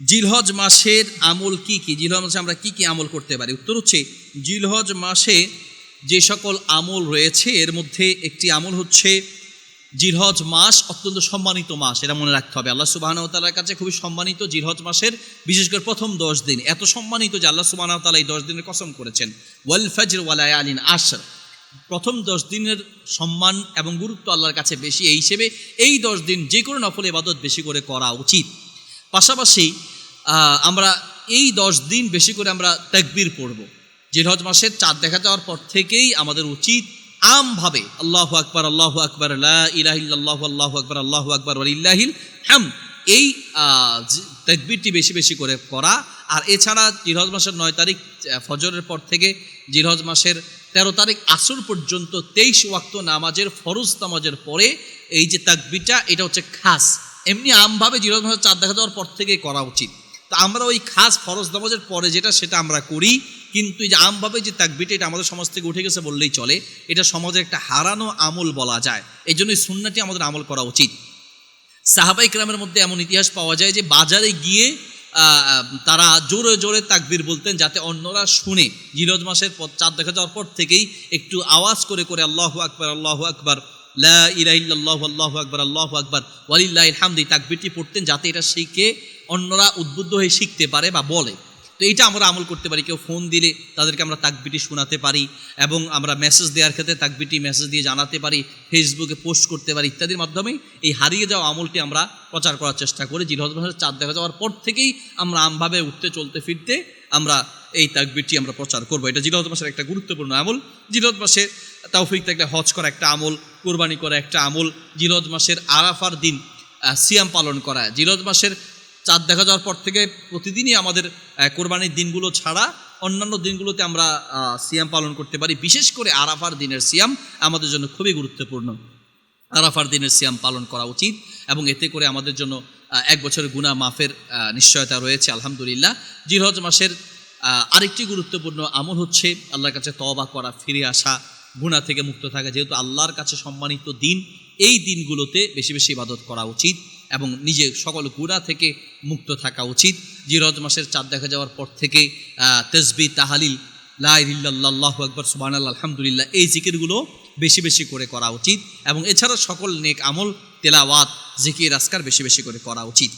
জিলহজ মাসের আমল কি কি? জিলহজ মাসে আমরা কি কি আমল করতে পারি? উত্তর হচ্ছে, জিলহজ মাসে যে সকল আমল রয়েছে, এর মধ্যে একটি আমল হচ্ছে জিলহজ মাস, অত্যন্ত সম্মানিত মাস। এটা মনে রাখতে হবে। আল্লাহ সুবাহ তালার কাছে খুবই সম্মানিত জিলহজ মাসের, বিশেষ করে প্রথম দশ দিন। এত সম্মানিত যে আল্লাহ সুবাহ তালা এই দশ দিনের কসম করেছেন। ওয়াল ফজর ওয়ালায় আলিন আশর প্রথম দশ দিনের সম্মান এবং গুরুত্ব আল্লাহর কাছে বেশি। এই হিসেবে এই দশ দিন যে কোনো নফল ইবাদত বেশি করে করা উচিত। পাশাপাশি আমরা এই দশ দিন বেশি করে আমরা তাকবীর পড়ব। জিলহজ মাসের চাঁদ দেখা যাওয়ার পর থেকেই আমাদের উচিত আমভাবে, আল্লাহ আকবর আল্লাহ আকবর ইলাহিল্লাহ আল্লাহ আকবর আল্লাহ আকবর ইল্লাহিল হ্যাম এই তাকবীরটি বেশি বেশি করে করা আর এছাড়া জিলহজ মাসের নয় তারিখ ফজরের পর থেকে জিলহজ মাসের তেরো তারিখ আসর পর্যন্ত তেইশ ওয়াক্ত নামাজের ফরজ নামাজের পরে এই যে তাকবিটা এটা হচ্ছে খাস। এমনি আমভাবে জিরো মাসের চাঁদ দেখা যাওয়ার পর থেকেই করা উচিত। তো আমরা ওই খাস ফরজ নামাজের পরে যেটা সেটা আমরা করি, কিন্তু এই যে আমভাবে যে তাকবিটা এটা আমাদের সমাজ থেকে উঠে গেছে বললেই চলে, এটা সমাজের একটা হারানো আমল বলা যায়। এই জন্য এই সুন্নাটি আমাদের আমল করা উচিত। সাহাবাই গ্রামের মধ্যে এমন ইতিহাস পাওয়া যায় যে বাজারে গিয়ে তারা জোরে জোরে তাকবির বলতেন যাতে অন্যরা শুনে। জিরজ মাসের পর চাঁদ দেখা যাওয়ার পর থেকেই একটু আওয়াজ করে করে আল্লাহ আকবর আল্লাহ আকবর লা ইলাহিল্লাহ আল্লাহ আকবর আল্লাহ আকবর, ওয়ালিল্লাহ হামদি তাকবিরটি পড়তেন যাতে এটা শিখে অন্যরা উদ্বুদ্ধ হয়ে শিখতে পারে বা বলে। তো এইটা আমরা আমল করতে পারি, কেউ ফোন দিলে তাদেরকে আমরা তাকবিটি শোনাতে পারি এবং আমরা মেসেজ দেওয়ার ক্ষেত্রে তাকবিটি মেসেজ দিয়ে জানাতে পারি ফেসবুকে পোস্ট করতে পারি ইত্যাদির মাধ্যমে। এই হারিয়ে যাওয়া আমলটি আমরা প্রচার করার চেষ্টা করি। জিলহজ মাসের চাঁদ দেখা যাওয়ার পর থেকেই আমরা আমভাবে উঠতে, চলতে, ফিরতে আমরা এই তাকবিরটি আমরা প্রচার করব। এটা জিলহজ মাসের একটা গুরুত্বপূর্ণ আমল। জিলহজ মাসে তাওফিক থাকলে হজ করা একটা আমল, কোরবানি করা একটা আমল। জিলহজ মাসের আরাফার দিন সিয়াম পালন করা। জিলহজ মাসের চাঁদ দেখা যাওয়ার পর থেকে প্রতিদিনই আমাদের কোরবানির দিনগুলো ছাড়া অন্যান্য দিনগুলোতে আমরা সিয়াম পালন করতে পারি। বিশেষ করে আরাফার দিনের সিয়াম আমাদের জন্য খুবই গুরুত্বপূর্ণ। আরাফার দিনের সিয়াম পালন করা উচিত এবং এতে করে আমাদের জন্য এক বছরের গুণা মাফের নিশ্চয়তা রয়েছে, আলহামদুলিল্লাহ। জিরহজ মাসের আরেকটি গুরুত্বপূর্ণ আমল হচ্ছে আল্লাহর কাছে তওবা করা, ফিরে আসা। গুণা থেকে মুক্ত থাকা, যেহেতু আল্লাহর কাছে সম্মানিত দিন, এই দিনগুলোতে বেশি বেশি ইবাদত করা উচিত এবং নিজে সকল গুণা থেকে মুক্ত থাকা উচিত। জিরজ মাসের চাঁদ দেখা যাওয়ার পর থেকে তেসবি, তাহালিল লাহ আকবর সুবাহ আলহামদুলিল্লাহ, এই জিকিরগুলো বেশি বেশি করে করা উচিত এবং এছাড়া সকল নেক আমল, তেলাওয়াত, জিকির আসকার বেশি বেশি করে করা উচিত।